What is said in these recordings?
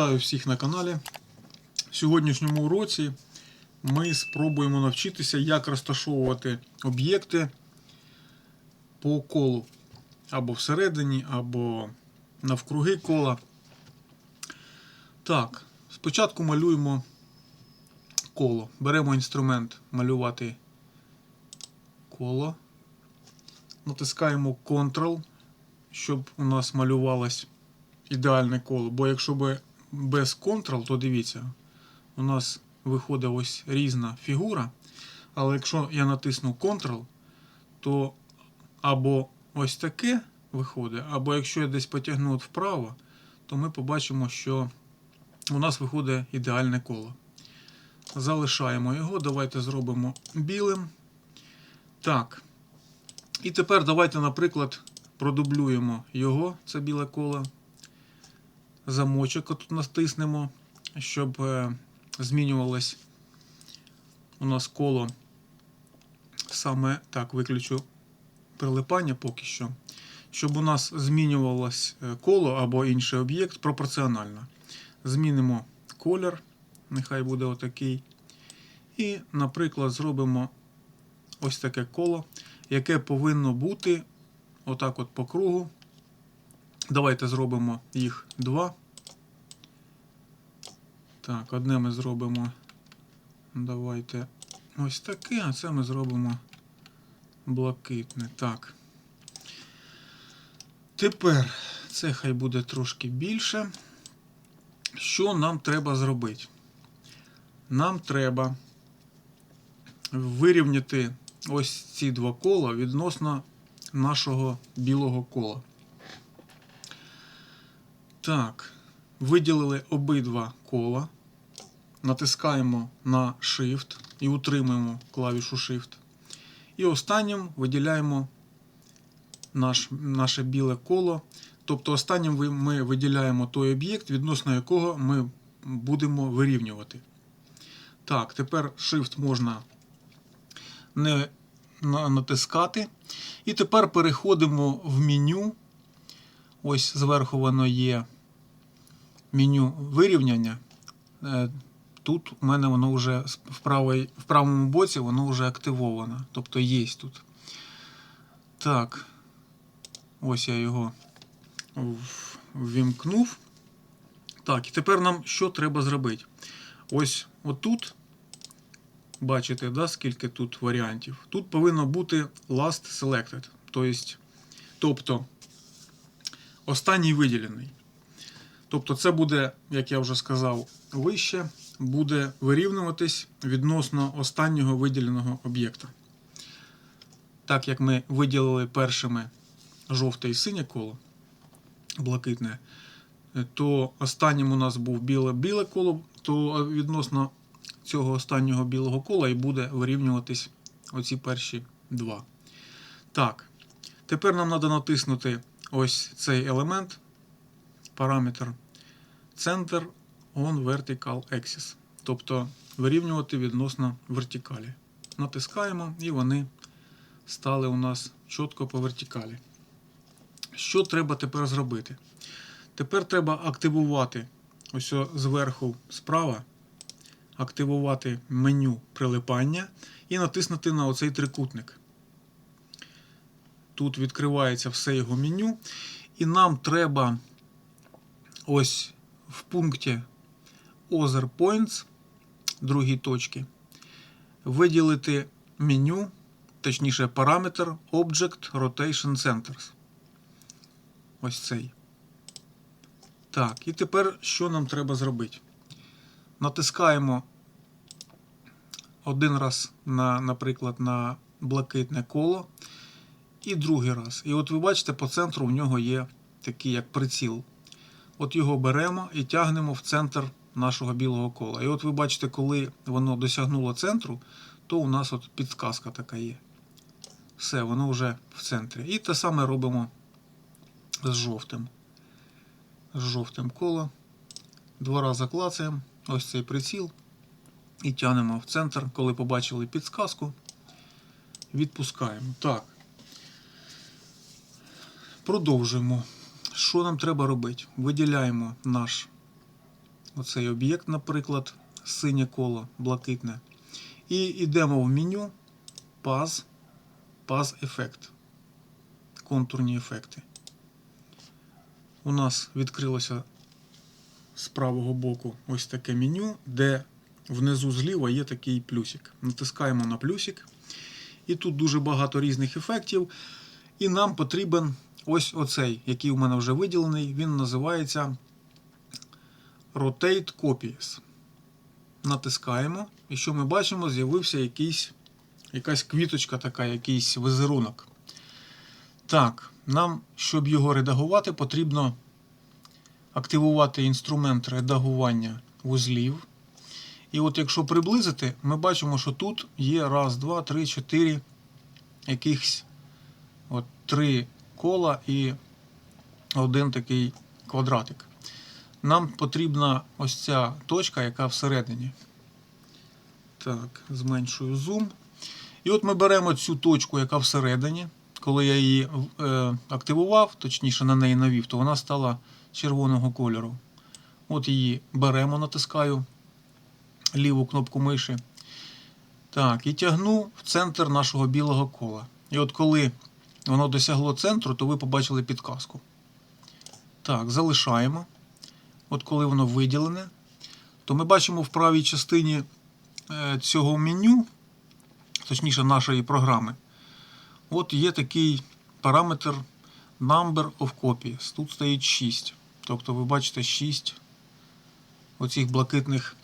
Вітаю всіх на каналі. В сьогоднішньому уроці ми спробуємо навчитися, як розташовувати об'єкти по колу. Або всередині, або навкруги кола. Так, спочатку малюємо коло. Беремо інструмент малювати коло. Натискаємо Ctrl, щоб у нас малювалось ідеальне коло. Бо якщо би без Ctrl, то дивіться, у нас виходить ось різна фігура. Але якщо я натисну Ctrl, то або ось таке виходить, або якщо я десь потягну от вправо, то ми побачимо, що у нас виходить ідеальне коло. Залишаємо його, давайте зробимо білим. Так. І тепер давайте, наприклад, продублюємо його, це біле коло. Замочок тут натиснемо, щоб е, змінювалось у нас коло. Саме так, виключу прилипання поки що. Щоб у нас змінювалось е, коло або інший об'єкт пропорціонально. Змінимо колір, нехай буде отакий. І, наприклад, зробимо ось таке коло, яке повинно бути отак от по кругу. Давайте зробимо їх два. Так, одне ми зробимо. Давайте ось таке, а це ми зробимо блакитне. Так. Тепер це хай буде трошки більше. Що нам треба зробити? Нам треба вирівняти ось ці два кола відносно нашого білого кола. Так, виділили обидва кола. Натискаємо на Shift і утримуємо клавішу Shift. І останнім виділяємо наш, наше біле коло. Тобто останнім ми виділяємо той об'єкт, відносно якого ми будемо вирівнювати. Так, тепер Shift можна не натискати. І тепер переходимо в меню. Ось зверху воно є меню вирівняння. Е, Тут у мене воно вже в, правій, в правому боці воно вже активовано. Тобто є тут. Так. Ось я його ввімкнув. Так, і тепер нам що треба зробити? Ось отут. Бачите, да, скільки тут варіантів. Тут повинно бути last selected. Тобто, тобто останній виділений. Тобто це буде, як я вже сказав, вище, буде вирівнюватись відносно останнього виділеного об'єкта. Так як ми виділили першими жовте і синє коло, блакитне, то останнім у нас був біле-біле коло, то відносно цього останнього білого кола і буде вирівнюватись оці перші два. Так, тепер нам треба натиснути ось цей елемент, параметр Center on Vertical Axis. Тобто вирівнювати відносно вертикалі. Натискаємо і вони стали у нас чітко по вертикалі. Що треба тепер зробити? Тепер треба активувати ось зверху справа, активувати меню прилипання і натиснути на оцей трикутник. Тут відкривається все його меню, і нам треба ось в пункті Other Points, другій точці, виділити меню, точніше параметр Object Rotation Centers. Ось цей. Так, і тепер що нам треба зробити? Натискаємо один раз, на, наприклад, на блакитне коло, і другий раз. І от ви бачите, по центру в нього є такий як приціл. От його беремо і тягнемо в центр нашого білого кола. І от ви бачите, коли воно досягнуло центру, то у нас от підсказка така є. Все, воно вже в центрі. І те саме робимо з жовтим. З жовтим коло. Два рази клацаємо ось цей приціл і тягнемо в центр. Коли побачили підсказку, відпускаємо. Так. Продовжуємо. Що нам треба робити? Виділяємо наш оцей об'єкт, наприклад, синє коло, блакитне. І йдемо в меню Paz, Paz Effect. Контурні ефекти. У нас відкрилося з правого боку ось таке меню, де внизу зліва є такий плюсик. Натискаємо на плюсик. І тут дуже багато різних ефектів. І нам потрібен ось оцей, який у мене вже виділений. Він називається Rotate Copies. Натискаємо. І що ми бачимо? З'явився якийсь, якась квіточка, така, якийсь візерунок. Так, нам, щоб його редагувати, потрібно активувати інструмент редагування вузлів. І от якщо приблизити, ми бачимо, що тут є раз, два, три, чотири якихось от три кола і один такий квадратик. Нам потрібна ось ця точка, яка всередині. Так, зменшую зум. І от ми беремо цю точку, яка всередині. Коли я її е, активував, точніше на неї навів, то вона стала червоного кольору. От її беремо, натискаю ліву кнопку миші. Так, і тягну в центр нашого білого кола. І от коли воно досягло центру, то ви побачили підказку. Так, залишаємо. От коли воно виділене, то ми бачимо в правій частині е, цього меню, точніше нашої програми. От є такий параметр Number of Copies. Тут стоїть 6. Тобто ви бачите 6 оцих блакитних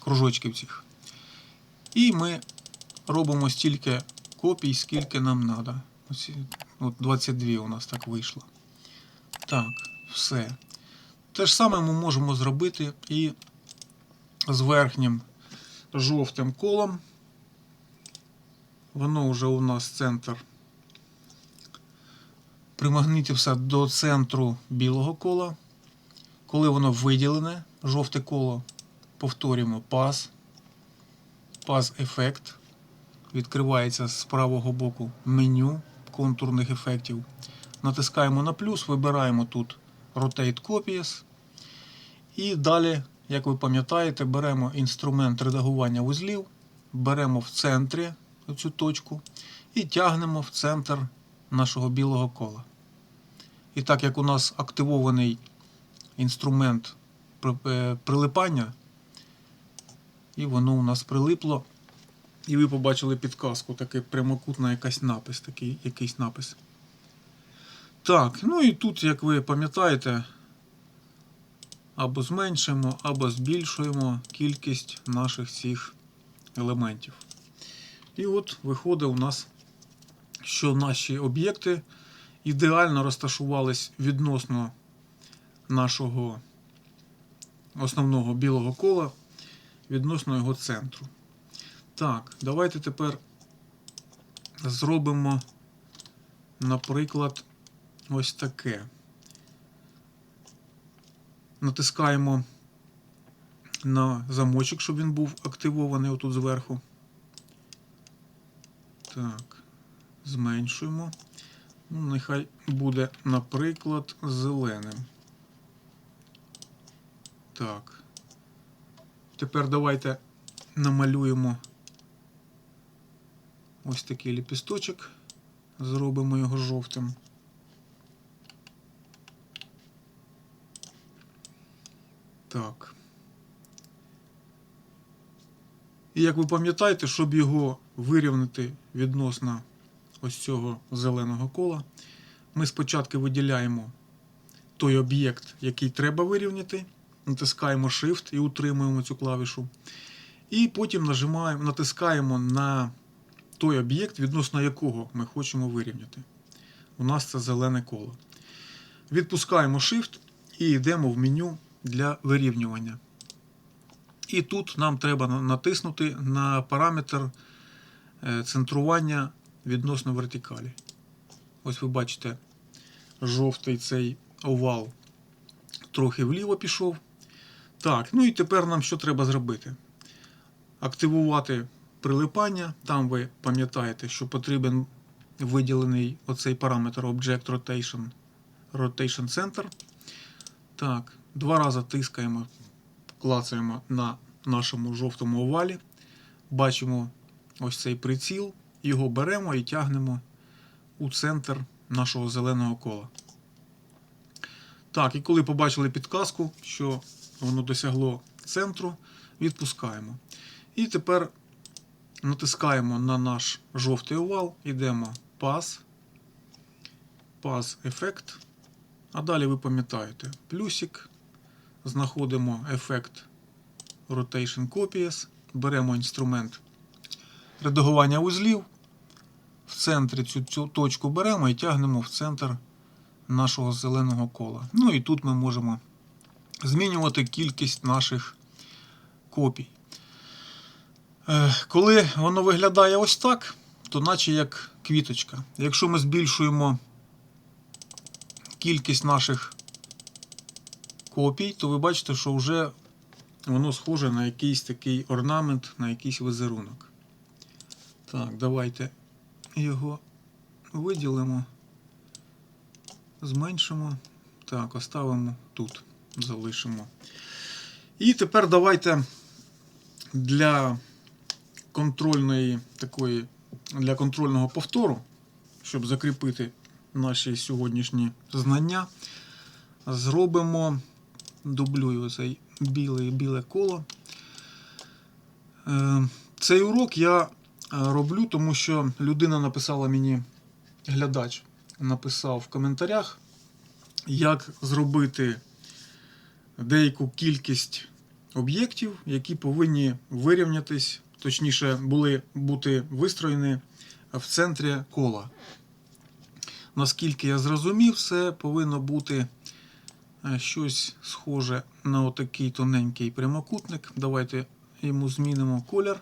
кружочків цих. І ми робимо стільки копій, скільки нам треба. От 22 у нас так вийшло. Так, все. Те ж саме ми можемо зробити і з верхнім жовтим колом. Воно вже у нас центр примагнитився до центру білого кола. Коли воно виділене, жовте коло, повторюємо паз. Паз ефект. Відкривається з правого боку меню контурних ефектів. Натискаємо на плюс, вибираємо тут Rotate Copies. І далі, як ви пам'ятаєте, беремо інструмент редагування вузлів, беремо в центрі цю точку і тягнемо в центр нашого білого кола. І так як у нас активований інструмент прилипання, і воно у нас прилипло. І ви побачили підказку, такий прямокутна якась напис, такий якийсь напис. Так, ну і тут, як ви пам'ятаєте, або зменшуємо, або збільшуємо кількість наших цих елементів. І от виходить у нас, що наші об'єкти ідеально розташувались відносно нашого основного білого кола, відносно його центру. Так, давайте тепер зробимо, наприклад, ось таке. Натискаємо на замочок, щоб він був активований отут зверху. Так, зменшуємо. Ну, нехай буде, наприклад, зеленим. Так. Тепер давайте намалюємо ось такий ліпісточок. Зробимо його жовтим. Так. І як ви пам'ятаєте, щоб його вирівнити відносно ось цього зеленого кола, ми спочатку виділяємо той об'єкт, який треба вирівняти, натискаємо Shift і утримуємо цю клавішу. І потім нажимаємо, натискаємо на той об'єкт, відносно якого ми хочемо вирівняти. У нас це зелене коло. Відпускаємо Shift і йдемо в меню для вирівнювання. І тут нам треба натиснути на параметр е, центрування відносно вертикалі. Ось ви бачите, жовтий цей овал трохи вліво пішов. Так, ну і тепер нам що треба зробити? Активувати прилипання. Там ви пам'ятаєте, що потрібен виділений оцей параметр Object Rotation, Rotation Center. Так, два рази тискаємо клацаємо на нашому жовтому овалі, бачимо ось цей приціл, його беремо і тягнемо у центр нашого зеленого кола. Так, і коли побачили підказку, що воно досягло центру, відпускаємо. І тепер натискаємо на наш жовтий овал, йдемо Pass, Pass Effect. А далі ви пам'ятаєте, плюсик, знаходимо ефект Rotation Copies, беремо інструмент редагування вузлів, в центрі цю, цю точку беремо і тягнемо в центр нашого зеленого кола. Ну і тут ми можемо змінювати кількість наших копій. Е, Коли воно виглядає ось так, то наче як квіточка. Якщо ми збільшуємо кількість наших копій, то ви бачите, що вже воно схоже на якийсь такий орнамент, на якийсь візерунок. Так, давайте його виділимо, зменшимо. Так, оставимо тут, залишимо. І тепер давайте для контрольної такої, для контрольного повтору, щоб закріпити наші сьогоднішні знання, зробимо, дублюю цей біле, біле коло. Е, Цей урок я е, роблю, тому що людина написала мені, глядач написав в коментарях, як зробити деяку кількість об'єктів, які повинні вирівнятись, точніше, були бути вистроєні в центрі кола. Наскільки я зрозумів, це повинно бути е, щось схоже на отакий тоненький прямокутник. Давайте йому змінимо колір.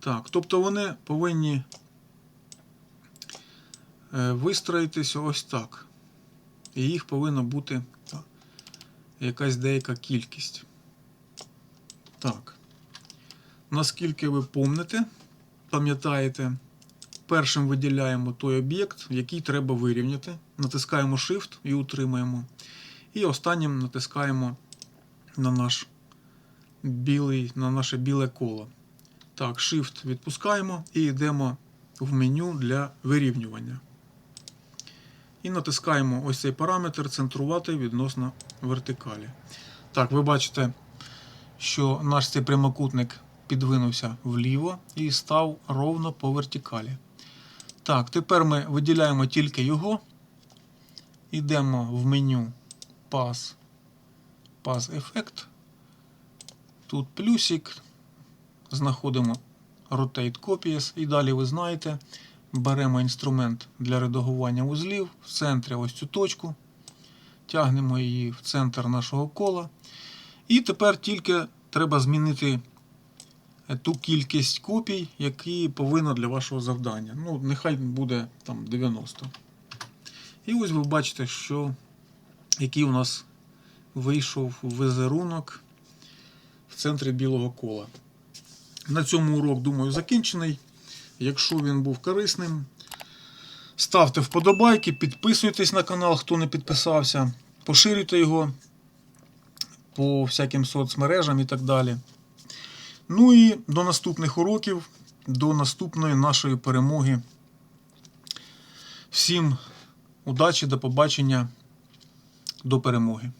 Так, тобто вони повинні е, вистроїтися ось так. І їх повинна бути якась деяка кількість. Так. Наскільки ви помните, пам'ятаєте, першим виділяємо той об'єкт, який треба вирівняти. Натискаємо Shift і утримуємо. І останнім натискаємо на наш білий, на наше біле коло. Так, Shift відпускаємо і йдемо в меню для вирівнювання. І натискаємо ось цей параметр центрувати відносно вертикалі. Так, ви бачите, що наш цей прямокутник підвинувся вліво і став ровно по вертикалі. Так, тепер ми виділяємо тільки його. Йдемо в меню Pass, Pass Effect. Тут плюсик. Знаходимо Rotate Copies. І далі ви знаєте, беремо інструмент для редагування вузлів в центрі ось цю точку. Тягнемо її в центр нашого кола. І тепер тільки треба змінити ту кількість копій, які повинна для вашого завдання. Ну, нехай буде там 90. І ось ви бачите, що який у нас вийшов візерунок в центрі білого кола. На цьому урок, думаю, закінчений. Якщо він був корисним, ставте вподобайки, підписуйтесь на канал, хто не підписався, поширюйте його по всяким соцмережам і так далі. Ну і до наступних уроків, до наступної нашої перемоги. Всім удачі, до побачення, до перемоги.